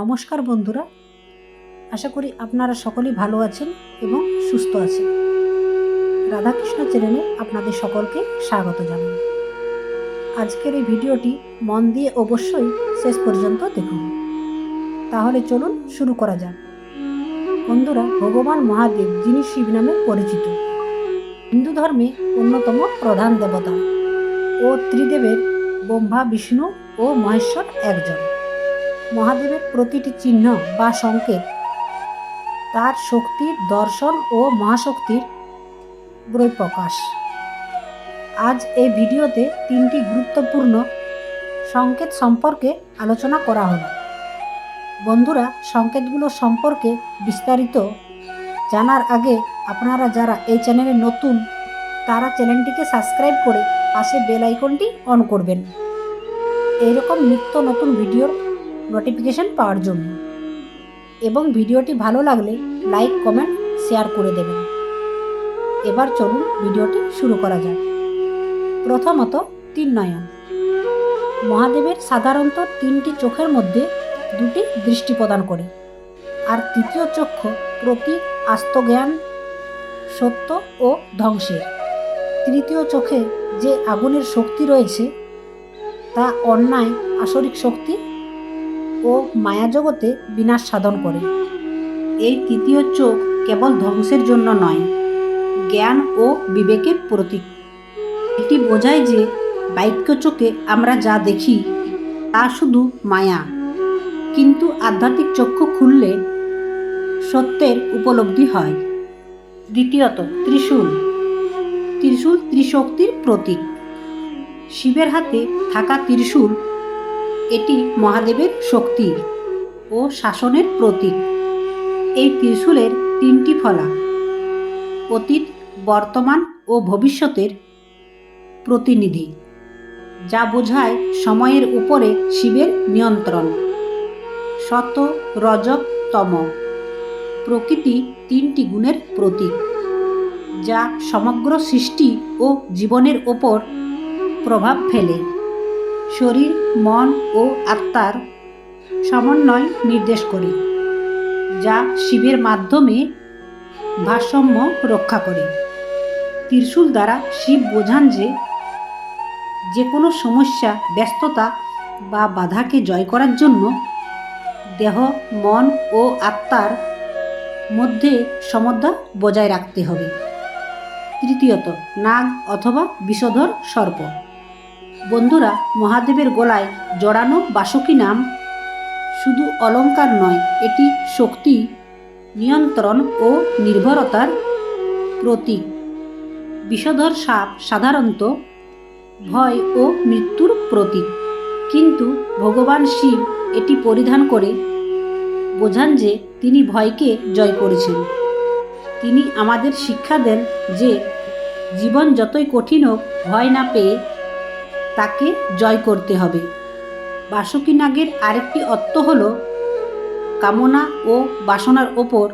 নমস্কার বন্ধুরা। আশা করি আপনারা সকলেই ভালো আছেন এবং সুস্থ আছেন। রাধাকৃষ্ণ চ্যানেলে আপনাদের সকলকে স্বাগত জানাই। আজকের এই ভিডিওটি মন দিয়ে অবশ্যই শেষ পর্যন্ত দেখুন। তাহলে চলুন শুরু করা যাক। বন্ধুরা, ভগবান মহাদেব, যিনি শিব নামে পরিচিত, হিন্দু ধর্মে অন্যতম প্রধান দেবতা ও ত্রিদেবের ব্রহ্মা, বিষ্ণু ও মহেশ্বর একজন। মহাদেবের প্রতিটি চিহ্ন বা সংকেত তার শক্তির দর্শন ও মহাশক্তির প্রকাশ আজ এই ভিডিওতে তিনটি গুরুত্বপূর্ণ সংকেত সম্পর্কে আলোচনা করা হলো। বন্ধুরা, সংকেতগুলো সম্পর্কে বিস্তারিত জানার আগে আপনারা যারা এই চ্যানেলে নতুন, তারা চ্যানেলটিকে সাবস্ক্রাইব করে পাশে বেল আইকনটি অন করবেন। এইরকম নিত্য নতুন ভিডিওর নোটিফিকেশান পাওয়ার জন্য। এবং ভিডিওটি ভালো লাগলে লাইক কমেন্ট শেয়ার করে দেবেন। এবার চলুন ভিডিওটি শুরু করা যাক। প্রথমত তিন নয়ন। মহাদেবের সাধারণত তিনটি চোখের মধ্যে দুটি দৃষ্টি প্রদান করে। আর তৃতীয় চক্ষু প্রতি আস্তজ্ঞান সত্য ও ধ্বংসের। তৃতীয় চোখে যে আগুনের শক্তি রয়েছে, তা অন্যায়, আসরিক শক্তি ও মায়াজগতে বিনাশ সাধন করে। এই তৃতীয় চোখ কেবল ধ্বংসের জন্য নয়, জ্ঞান ও বিবেকের প্রতীক। এটি বোঝায় যে বাক্য চোখে আমরা যা দেখি, তা শুধু মায়া। কিন্তু আধ্যাত্মিক চক্ষু খুললে সত্যের উপলব্ধি হয়। দ্বিতীয়ত, ত্রিশূল। ত্রিশূল ত্রিশক্তির প্রতীক। শিবের হাতে থাকা ত্রিশূল এটি মহাদেবের শক্তির ও শাসনের প্রতীক। এই ত্রিশূলের তিনটি ফলা অতীত, বর্তমান ও ভবিষ্যতের প্রতিনিধি, যা বোঝায় সময়ের উপরে শিবের নিয়ন্ত্রণ। শত রজক তম প্রকৃতি তিনটি গুণের প্রতীক, যা সমগ্র সৃষ্টি ও জীবনের ওপর প্রভাব ফেলে। শরীর, মন ও আত্মার সমন্বয় নির্দেশ করে, যা শিবের মাধ্যমে ভারসাম্য রক্ষা করে। ত্রিশূল দ্বারা শিব বোঝান যে যে কোনো সমস্যা, ব্যস্ততা বা বাধাকে জয় করার জন্য দেহ, মন ও আত্মার মধ্যে সমতা বজায় রাখতে হবে। তৃতীয়ত, নাগ অথবা বিষধর সর্প। বন্ধুরা, মহাদেবের গলায় জড়ানো বাসুকী নাম শুধু অলঙ্কার নয়, এটি শক্তি, নিয়ন্ত্রণ ও নির্ভরতার প্রতীক। বিষধর সাপ সাধারণত ভয় ও মৃত্যুর প্রতীক। কিন্তু ভগবান শিব এটি পরিধান করে বোঝান যে তিনি ভয়কে জয় করেছেন। তিনি আমাদের শিক্ষা দেন যে জীবন যতই কঠিন হোক, ভয় না পেয়ে তাকে জয় করতে হবে। বাসুকী নাগের আরেকটি অর্থ হল কামনা ও বাসনার ওপর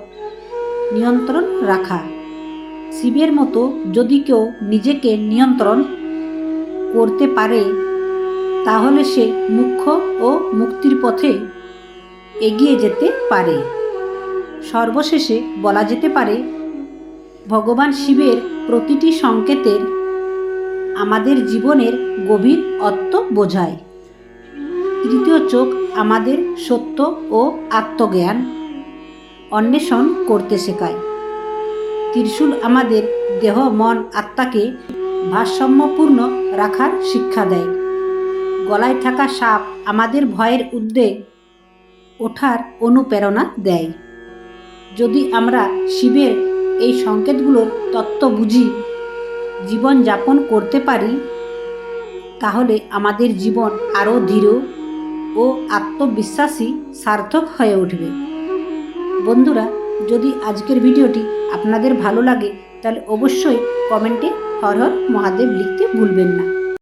নিয়ন্ত্রণ রাখা। শিবের মতো যদি কেউ নিজেকে নিয়ন্ত্রণ করতে পারে, তাহলে সে মুখ্য ও মুক্তির পথে এগিয়ে যেতে পারে। সর্বশেষে বলা যেতে পারে, ভগবান শিবের প্রতিটি সংকেতের আমাদের জীবনের গভীর অর্থ বোঝায়। তৃতীয় চোখ আমাদের সত্য ও আত্মজ্ঞান অন্বেষণ করতে শেখায়। ত্রিশূল আমাদের দেহ, মন, আত্মাকে ভারসাম্যপূর্ণ রাখার শিক্ষা দেয়। গলায় থাকা সাপ আমাদের ভয়ের উদ্বেগ ওঠার অনুপ্রেরণা দেয়। যদি আমরা শিবের এই সংকেতগুলোর তত্ত্ব বুঝি জীবন যাপন করতে পারি, তাহলে আমাদের জীবন আরও দৃঢ় ও আত্মবিশ্বাসী সার্থক হয়ে উঠবে। বন্ধুরা, যদি আজকের ভিডিওটি আপনাদের ভালো লাগে, তাহলে অবশ্যই কমেন্টে হর হর মহাদেব লিখতে ভুলবেন না।